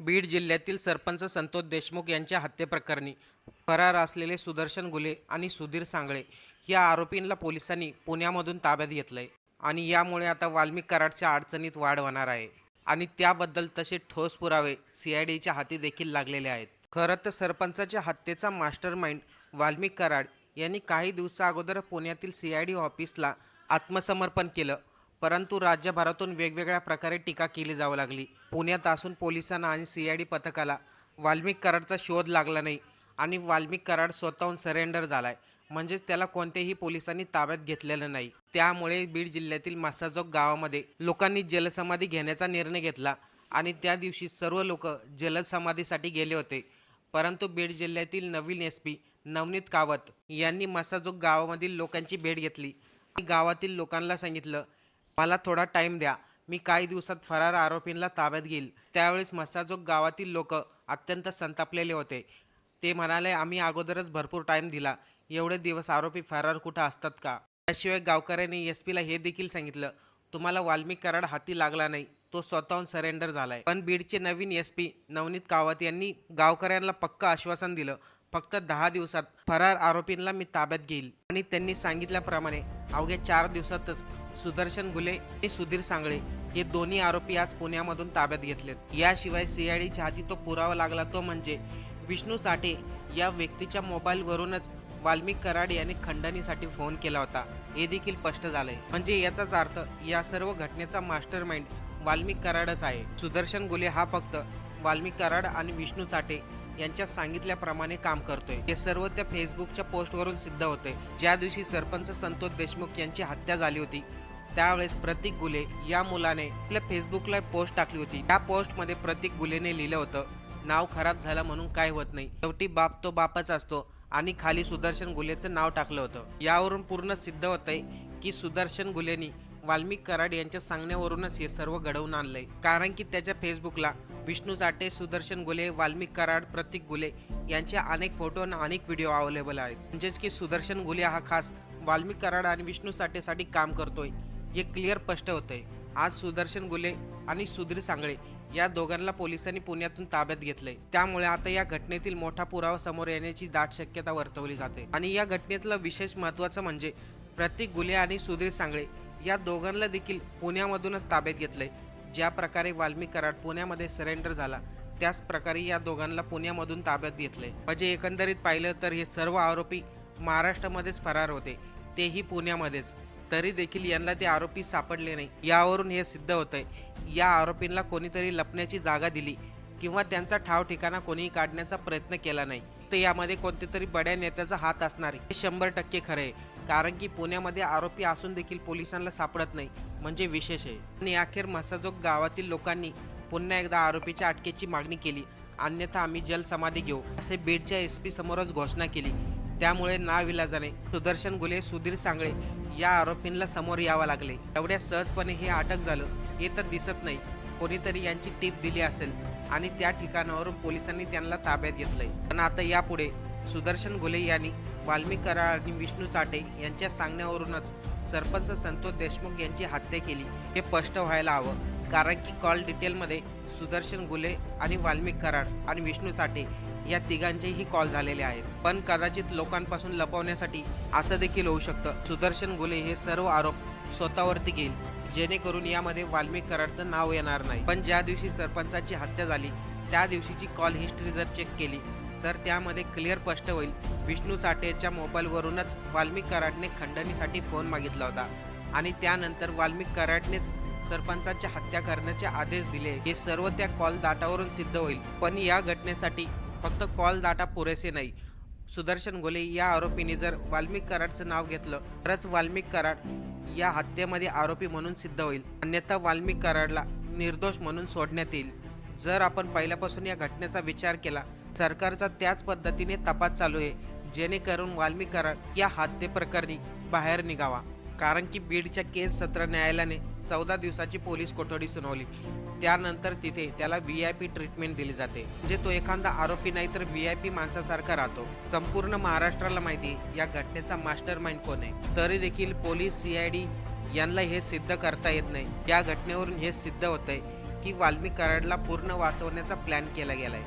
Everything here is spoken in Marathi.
बीड जिल्ह्यातील सरपंच संतोष देशमुख यांच्या हत्येप्रकरणी फरार असलेले सुदर्शन गुले आणि सुधीर सांगळे या आरोपींना पोलिसांनी पुण्यामधून ताब्यात घेतलंय आणि यामुळे आता वाल्मिक कराडच्या अडचणीत वाढ होणार आहे. आणि त्याबद्दल तसे ठोस पुरावे सी आय डीच्या हाती देखील लागलेले आहेत. खरं तर सरपंचाच्या हत्येचा मास्टर माइंड वाल्मिक कराड यांनी काही दिवसा अगोदर पुण्यातील सी आय डी ऑफिसला आत्मसमर्पण केलं परंतु राज्यभरातून वेगवेगळ्या प्रकारे टीका केली जाऊ लागली. पुण्यात असून पोलिसांना आणि सी आय डी पथकाला वाल्मिक कराडचा शोध लागला नाही आणि वाल्मिक कराड स्वतःहून सरेंडर झालाय. म्हणजेच त्याला कोणत्याही पोलिसांनी ताब्यात घेतलेलं नाही. त्यामुळे बीड जिल्ह्यातील मासाजोग गावामध्ये लोकांनी जलसमाधी घेण्याचा निर्णय घेतला आणि त्या दिवशी सर्व लोक जलसमाधीसाठी गेले होते. परंतु बीड जिल्ह्यातील नवीन एस पी नवनीत कावत यांनी मसाजोग गावामधील लोकांची भेट घेतली. गावातील लोकांना सांगितलं मला थोडा टाईम द्या. मी काही दिवसात फरार आरोपींना ताब्यात घेईल. त्यावेळेस मसाजोग गावातील लोक अत्यंत संतापलेले होते. ते म्हणाले आम्ही अगोदरच भरपूर टाईम दिला. एवढे दिवस आरोपी फरार कुठं असतात का? त्याशिवाय गावकऱ्यांनी एस पीला हे देखील सांगितलं तुम्हाला वाल्मिक कराड हाती लागला नाही. तो स्वतःहून सरेंडर झालाय. पण बीडचे नवीन एस पी नवनीत कावत यांनी गावकऱ्यांना पक्क आश्वासन दिलं. फक्त दहा दिवसात फरार आरोपींना मी ताब्यात घेईल. आणि त्यांनी सांगितल्याप्रमाणे अवघ्या चार दिवसातच सुदर्शन गुले आणि सुधीर सांगळे हे दोन्ही आरोपी आज पुण्यामधून ताब्यात घेतलेत. याशिवाय सीआयडीच्या हाती तो पुरावा लागला तो म्हणजे विष्णू साठे या व्यक्तीच्या मोबाईलवरूनच वाल्मिक कराड यांनी खंडणीसाठी फोन केला होता. हे देखील स्पष्ट झालंय. म्हणजे याचाच अर्थ या सर्व घटनेचा मास्टर माइंड वाल्मिक कराडच आहे. सुदर्शन गुले हा फक्त वाल्मिक कराड आणि विष्णू साठे यांच्या सांगितल्याप्रमाणे काम करतोय. हे सर्व त्या फेसबुकच्या पोस्टवरून सिद्ध होते ज्या दिवशी सरपंच संतोष देशमुख यांची हत्या झाली होती त्यावेळेस प्रतीक गुले या मुलाने आपल्या फेसबुकला पोस्ट टाकली होती. त्या पोस्टमध्ये प्रतीक गुलेने लिहिलं होतं नाव खराब झालं म्हणून काय होत नाही. शेवटी बाप तो बापच असतो आणि खाली सुदर्शन गुलेचं नाव टाकलं होतं. यावरून पूर्ण सिद्ध होतंय की सुदर्शन गुलेनी वाल्मिक कराड यांच्या सांगण्यावरूनच हे सर्व घडवून आणलंय. कारण की त्याच्या फेसबुकला विष्णू साठे सुदर्शन गुले वाल्मिक कराड प्रतीक गुले यांचे अनेक फोटो आणि अनेक व्हिडिओ अवेलेबल आहेत. म्हणजेच की सुदर्शन गुले हा खास वाल्मिक कराड आणि विष्णू साठेसाठी काम करतोय. हे क्लिअर स्पष्ट होतंय. आज सुदर्शन गुले आणि सुधीर सांगळे या दोघांना पोलिसांनी पुण्यातून ताब्यात घेतलंय. त्यामुळे आता या घटनेतील मोठा पुरावा समोर येण्याची दाट शक्यता वर्तवली जाते. आणि या घटनेतलं विशेष महत्त्वाचं म्हणजे प्रतीक गुले आणि सुधीर सांगळे या दोघांना देखील पुण्यामधूनच ताब्यात घेतलंय. ज्या प्रकारे वाल्मी कराड पुण्यामध्ये सरेंडर झाला त्याच प्रकारे या दोघांना पुण्यामधून ताब्यात घेतले. म्हणजे एकंदरीत पाहिलं तर हे सर्व आरोपी महाराष्ट्रामध्येच फरार होते तेही पुण्यामध्येच. तरी देखील यांना ते आरोपी सापडले नाही. यावरून हे सिद्ध होतंय या आरोपींना कोणीतरी लपण्याची जागा दिली किंवा त्यांचा ठाव ठिकाणा कोणीही काढण्याचा प्रयत्न केला नाही. तर यामध्ये कोणते तरी बड्या नेत्याचा हात असणार हे शंभर टक्के खरे आहे. कारण की पुण्यामध्ये आरोपी असून देखील पोलिसांना सापडत नाही. म्हणजे विशेष आहे. आणि अखेर मसाजोग गावातील लोकांनी पुन्हा एकदा आरोपीच्या अटकेची मागणी केली. अन्यथा आम्ही जलसमाधी घेऊ असे बीडच्या एस पी समोरच घोषणा केली. त्यामुळे नाविलाजाने सुदर्शन गुले सुधीर सांगळे या आरोपींना समोर यावं लागले. एवढ्या सहजपणे हे अटक झालं हे तर दिसत नाही. कोणीतरी यांची टीप दिली असेल आणि त्या ठिकाणावरून पोलिसांनी त्यांना ताब्यात घेतलंय. पण आता यापुढे सुदर्शन गुले यांनी वाल्मिक कराड आणि विष्णू चाटे यांच्या सांगण्यावरूनच सरपंच संतोष देशमुख यांची हत्या केली. हे स्पष्ट व्हायला हवं. कारण की कॉल डिटेलमध्ये सुदर्शन गुले आणि वाल्मिक कराड आणि विष्णू साठे या तिघांचेही कॉल झालेले आहेत. पण कदाचित लोकांपासून लपवण्यासाठी असं देखील होऊ शकतं. सुदर्शन गुले हे सर्व आरोप स्वतःवरती घेईल. जेणेकरून यामध्ये वाल्मिक कराडचं नाव येणार नाही. पण ज्या दिवशी सरपंचाची हत्या झाली त्या दिवशीची कॉल हिस्ट्री जर चेक केली तर त्यामध्ये क्लिअर स्पष्ट होईल. विष्णू साठेच्या मोबाईलवरूनच वाल्मिक कराडने खंडणीसाठी फोन मागितला होता. आणि त्यानंतर वाल्मिक कराडनेच सरपंचाची हत्या करण्याचे आदेश दिले. हे सर्व त्या कॉल दाटावरून सिद्ध होईल. पण या घटनेसाठी फक्त कॉल दाटा पुरेसे नाही. सुदर्शन गोले या आरोपीने जर वाल्मिक कराडचं नाव घेतलं तरच वाल्मिक कराड या हत्येमध्ये आरोपी म्हणून सिद्ध होईल. अन्यथा वाल्मिक कराडला निर्दोष म्हणून सोडण्यात येईल. जर आपण पहिल्यापासून या घटनेचा विचार केला सरकारचा त्याच पद्धतीने तपास चालू आहे जेणेकरून वाल्मिक या हत्येप्रकरणी बाहेर निघावा. कारण की बीडच्या केस सत्र न्यायालयाने चौदा दिवसाची पोलीस कोठडी सुनावली. त्यानंतर तिथे त्याला व्ही आय पी ट्रीटमेंट दिली जाते म्हणजे तो एखादा आरोपी नाही तर व्ही आय पी माणसासारखा राहतो. संपूर्ण महाराष्ट्राला माहिती या घटनेचा मास्टर माइंड कोण आहे? तरी देखील पोलीस सी आय डी यांना हे सिद्ध करता येत नाही. या घटनेवरून हे सिद्ध होत आहे की वाल्मी कराडला पूर्ण वाचवण्याचा प्लॅन केला गेलाय.